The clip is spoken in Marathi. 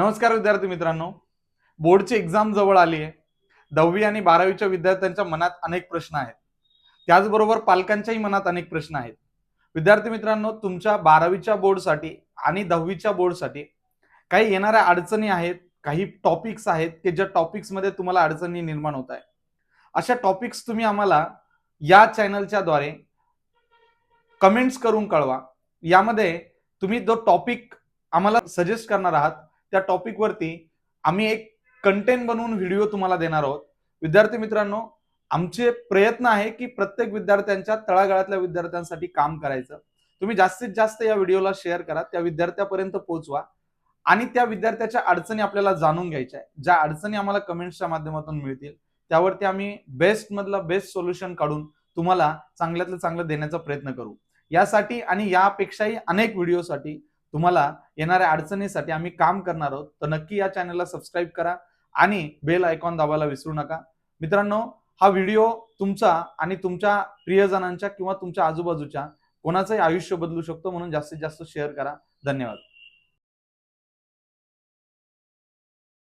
नमस्कार विद्यार्थी मित्रांनो. बोर्डची एक्झाम जवळ आली आहे. दहावी आणि बारावीच्या विद्यार्थ्यांच्या मनात अनेक प्रश्न आहेत. त्याचबरोबर पालकांच्याही मनात अनेक प्रश्न आहेत. विद्यार्थी मित्रांनो तुमच्या बारावीच्या बोर्डसाठी आणि दहावीच्या बोर्डसाठी काही येणाऱ्या अडचणी आहेत काही टॉपिक्स आहेत की ज्या टॉपिक्समध्ये तुम्हाला अडचणी निर्माण होत आहे अशा टॉपिक्स तुम्ही आम्हाला या चॅनलच्या द्वारे कमेंट्स करून कळवा. यामध्ये तुम्ही जो टॉपिक आम्हाला सजेस्ट करणार आहात त्या टॉपिकवरती आम्ही एक कंटेंट बनवून व्हिडिओ तुम्हाला देणार आहोत. विद्यार्थी मित्रांनो आमचे प्रयत्न आहे की प्रत्येक विद्यार्थ्यांच्या तळागाळातल्या विद्यार्थ्यांसाठी काम करायचं. तुम्ही जास्तीत जास्त या व्हिडिओला शेअर करा त्या विद्यार्थ्यापर्यंत पोहोचवा आणि त्या विद्यार्थ्याच्या अडचणी आपल्याला जाणून घ्यायच्या आहे ज्या अडचणी आम्हाला कमेंट्सच्या माध्यमातून मिळतील त्यावरती आम्ही बेस्ट मधला बेस्ट सोल्युशन काढून तुम्हाला चांगल्यातलं चांगलं देण्याचा प्रयत्न करू. यासाठी आणि यापेक्षाही अनेक व्हिडिओसाठी तुम्हाला येणाऱ्या अडचणीसाठी आम्ही काम करणार आहोत तर नक्की या चॅनलला सबस्क्राईब करा आणि बेल आयकॉन दाबायला विसरू नका. मित्रांनो हा व्हिडिओ तुमचा आणि तुमच्या प्रियजनांच्या किंवा तुमच्या आजूबाजूच्या कोणाचंही आयुष्य बदलू शकतो म्हणून जास्तीत जास्त शेअर करा. धन्यवाद.